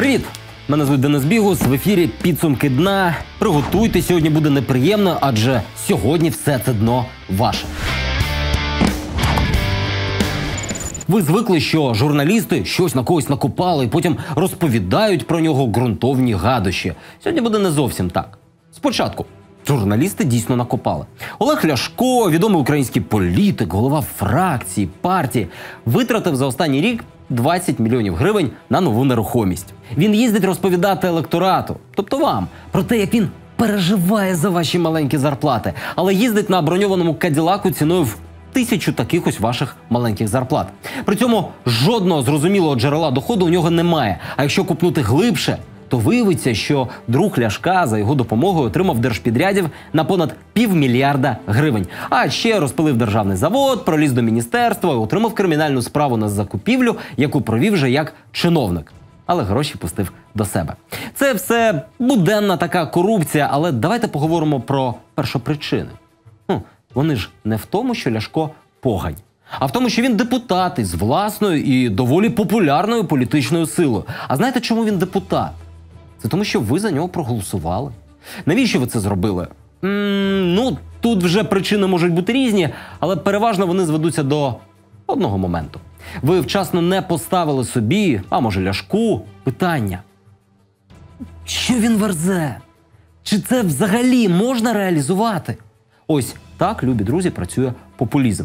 Привіт! Мене звуть Денис Бігус. В ефірі підсумки дна. Приготуйте, сьогодні буде неприємно, адже сьогодні все це дно ваше. Ви звикли, що журналісти щось на когось накопали і потім розповідають про нього ґрунтовні гадощі. Сьогодні буде не зовсім так. Спочатку. Журналісти дійсно накопали. Олег Ляшко, відомий український політик, голова фракції, партії, витратив за останній рік 20 мільйонів гривень на нову нерухомість. Він їздить розповідати електорату, тобто вам, про те, як він переживає за ваші маленькі зарплати, але їздить на броньованому каділаку ціною в тисячу таких ось ваших маленьких зарплат. При цьому жодного зрозумілого джерела доходу у нього немає. А якщо купнути глибше, то виявиться, що друг Ляшка за його допомогою отримав держпідрядів на понад півмільярда гривень. А ще розпилив державний завод, проліз до міністерства і отримав кримінальну справу на закупівлю, яку провів вже як чиновник. Але гроші пустив до себе. Це все буденна така корупція, але давайте поговоримо про першопричини. Ну, вони ж не в тому, що Ляшко погань, а в тому, що він депутат із власною і доволі популярною політичною силою. А знаєте, чому він депутат? Це тому, що ви за нього проголосували. Навіщо ви це зробили? м ну, тут вже причини можуть бути різні, але переважно вони зведуться до одного моменту. Ви вчасно не поставили собі, а може ляшку, питання. Що він верзе? Чи це взагалі можна реалізувати? Ось так, любі друзі, працює популізм.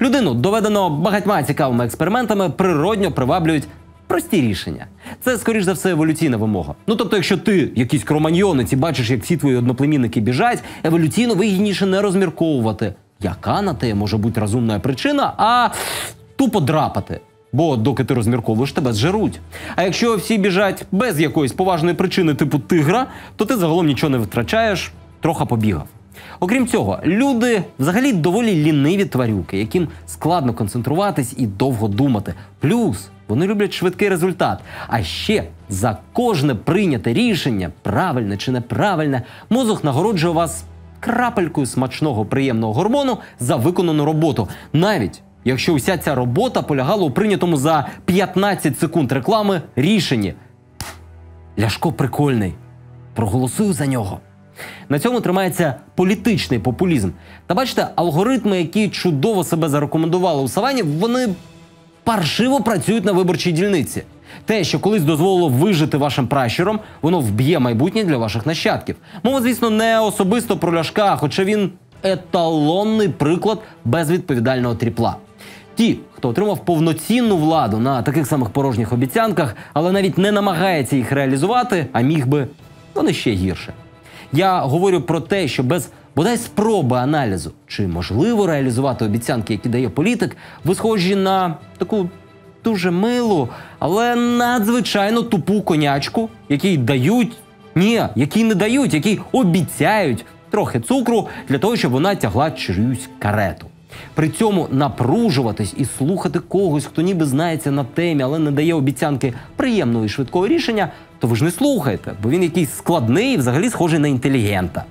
Людину доведено багатьма цікавими експериментами, природньо приваблюють прості рішення. Це, скоріш за все, еволюційна вимога. Ну тобто, якщо ти якийсь кроманьйонець і бачиш, як всі твої одноплемінники біжать, еволюційно вигідніше не розмірковувати, яка на те може бути розумна причина, а тупо драпати. Бо доки ти розмірковуєш, тебе зжеруть. А якщо всі біжать без якоїсь поважної причини, типу тигра, то ти загалом нічого не втрачаєш, трохи побігав. Окрім цього, люди взагалі доволі ліниві тварюки, яким складно концентруватись і довго думати. Плюс вони люблять швидкий результат. А ще за кожне прийняте рішення, правильне чи неправильне, мозок нагороджує вас крапелькою смачного приємного гормону за виконану роботу. Навіть якщо вся ця робота полягала у прийнятому за 15 секунд реклами рішенні. Ляшко прикольний. Проголосую за нього. На цьому тримається політичний популізм. Та бачите, алгоритми, які чудово себе зарекомендували у савані, вони паршиво працюють на виборчій дільниці. Те, що колись дозволило вижити вашим пращурам, воно вб'є майбутнє для ваших нащадків. Мова, звісно, не особисто про ляшка, хоча він еталонний приклад безвідповідального тріпла. Ті, хто отримав повноцінну владу на таких самих порожніх обіцянках, але навіть не намагається їх реалізувати, а міг би, вони ще гірше. Я говорю про те, що без бодай спроби аналізу, чи можливо реалізувати обіцянки, які дає політик, ви схожі на таку дуже милу, але надзвичайно тупу конячку, який дають, ні, якій не дають, які обіцяють трохи цукру для того, щоб вона тягла чиюсь карету. При цьому напружуватись і слухати когось, хто ніби знається на темі, але не дає обіцянки приємного і швидкого рішення, то ви ж не слухаєте, бо він якийсь складний і взагалі схожий на інтелігента.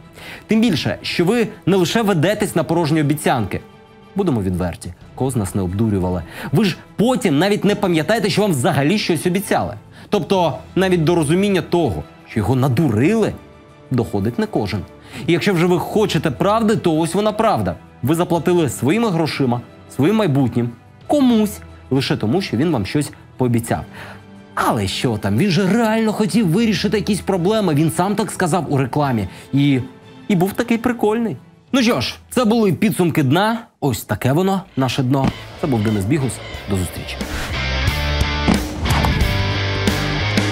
Тим більше, що ви не лише ведетесь на порожні обіцянки. Будемо відверті, кого з нас не обдурювали. Ви ж потім навіть не пам'ятаєте, що вам взагалі щось обіцяли. Тобто, навіть до розуміння того, що його надурили, доходить не кожен. І якщо вже ви хочете правди, то ось вона правда. Ви заплатили своїми грошима, своїм майбутнім комусь лише тому, що він вам щось пообіцяв. Але що там? Він же реально хотів вирішити якісь проблеми. Він сам так сказав у рекламі. І, І був такий прикольний. Ну що ж, це були підсумки дна. Ось таке воно, наше дно. Це був Денис Бігус. До зустрічі.